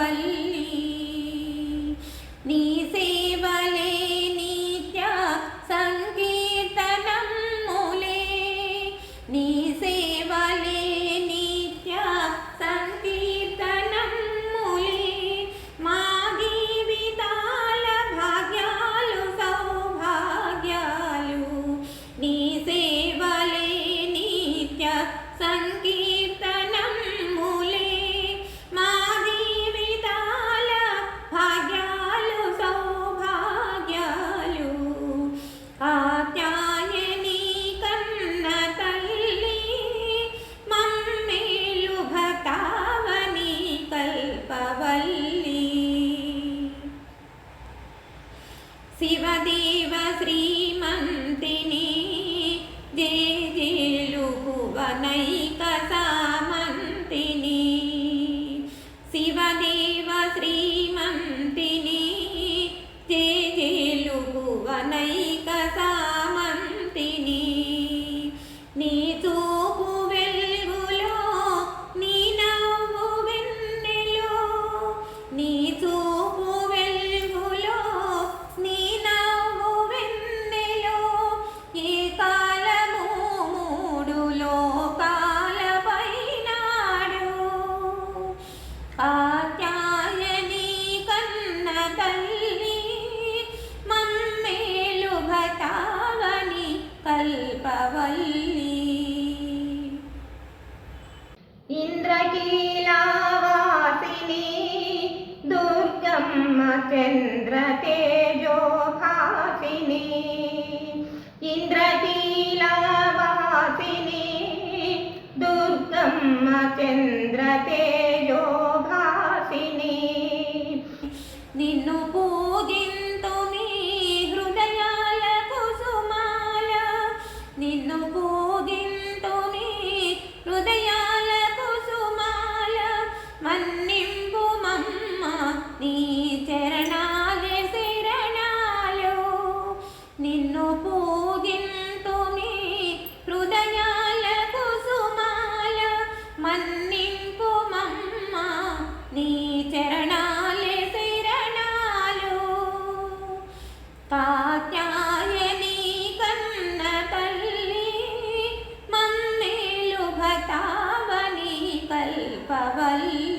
వల్లి. నీ సేవలే శివదేవ శ్రీమంతిని మూడు లోకాల కన్న తల్లి మమ్మేలు భటావని కల్పవల్లి. ఇంద్రకీలావాసిని దుర్గమ్మ చంద్రతే ബ്രഹ്മചന്ദ്രതേജോഭാസിനി. നിന്നു പൂജിന്തു മീ ഹൃദയാല കുസുമാല. നിന്നു പൂജിന്തു മീ ഹൃദയാല കുസുമാല. മന്നിമ്പു മമ്മ നീ ചരണാലെ ശരണാലോ നിന്നു మన్నింపు మమ్మ నీ చరణాలే శరణాలు. కాత్యాయని కన్న తల్లి మమ్మేలు భటావని కల్పవల్లి.